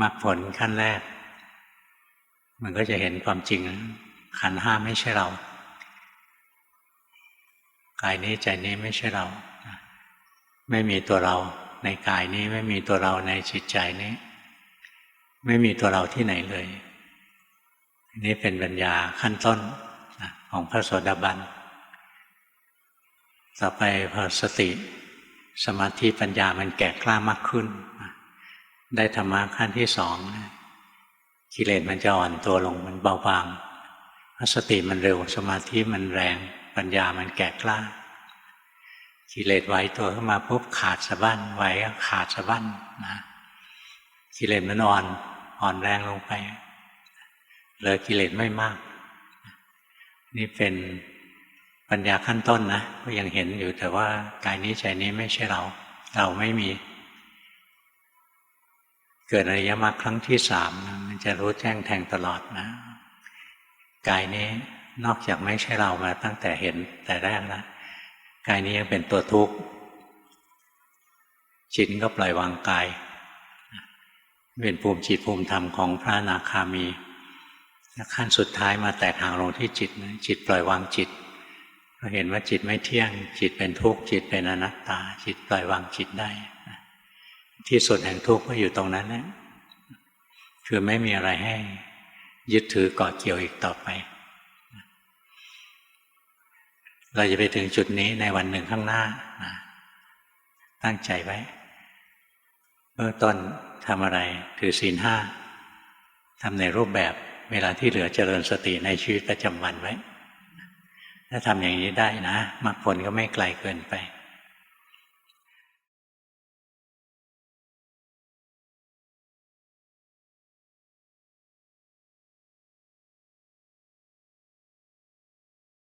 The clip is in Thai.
มรรคผลขั้นแรก มันก็จะเห็นความจริง ขันห้าไม่ใช่เรากายนี้ใจนี้ไม่ใช่เรา ไม่มีตัวเราในกายนี้ไม่มีตัวเราในจิตใจนี้ ไม่มีตัวเราที่ไหนเลย นี่เป็นปัญญาขั้นต้นของพระโสดาบัน ต่อไปพอสติ สมาธิปัญญามันแก่กล้ามากขึ้น ได้ธรรมะขั้นที่สองกิเลสมันจะอ่อนตัวลงมันเบาบางสติมันเร็วสมาธิมันแรง ปัญญามันแก่กล้ากิเลสไหวตัวขึ้นมาปุ๊บขาดสะบั้นไหวก็ขาดสะบั้นนะกิเลสมันอ่อนอ่อนแรงลงไปเหลือกิเลสไม่มาก นี่เป็นปัญญาขั้นต้นนะก็ยังเห็นอยู่แต่ว่ากายนี้ใจนี้ไม่ใช่เรา เราไม่มี เกิดอริยมรรคครั้งที่สามมันจะรู้แจ้งแทงตลอดนะกายนี้นอกจากไม่ใช่เรามาตั้งแต่เห็นแต่แรกแล้วกายนี้ยังเป็นตัวทุกข์จิตก็ปล่อยวางกาย เป็นภูมิจิตภูมิธรรมของพระนาคามีขั้นสุดท้ายมาแตกห่างลงที่จิตจิตปล่อยวางจิตก็เห็นว่าจิตไม่เที่ยง จิตเป็นทุกข์จิตเป็นอนัตตา จิตปล่อยวางจิตได้ ที่สุดแห่งทุกข์ก็อยู่ตรงนั้นนะคือไม่มีอะไรให้ยึดถือเกาะเกี่ยวอีกต่อไป เราจะไปถึงจุดนี้ในวันหนึ่งข้างหน้านะตั้งใจไว้เบื้องต้นทำอะไรถือศีลห้าทำในรูปแบบเวลาที่เหลือเจริญสติในชีวิตประจำวันไว้ ถ้าทำอย่างนี้ได้นะมรรคผลก็ไม่ไกลเกินไป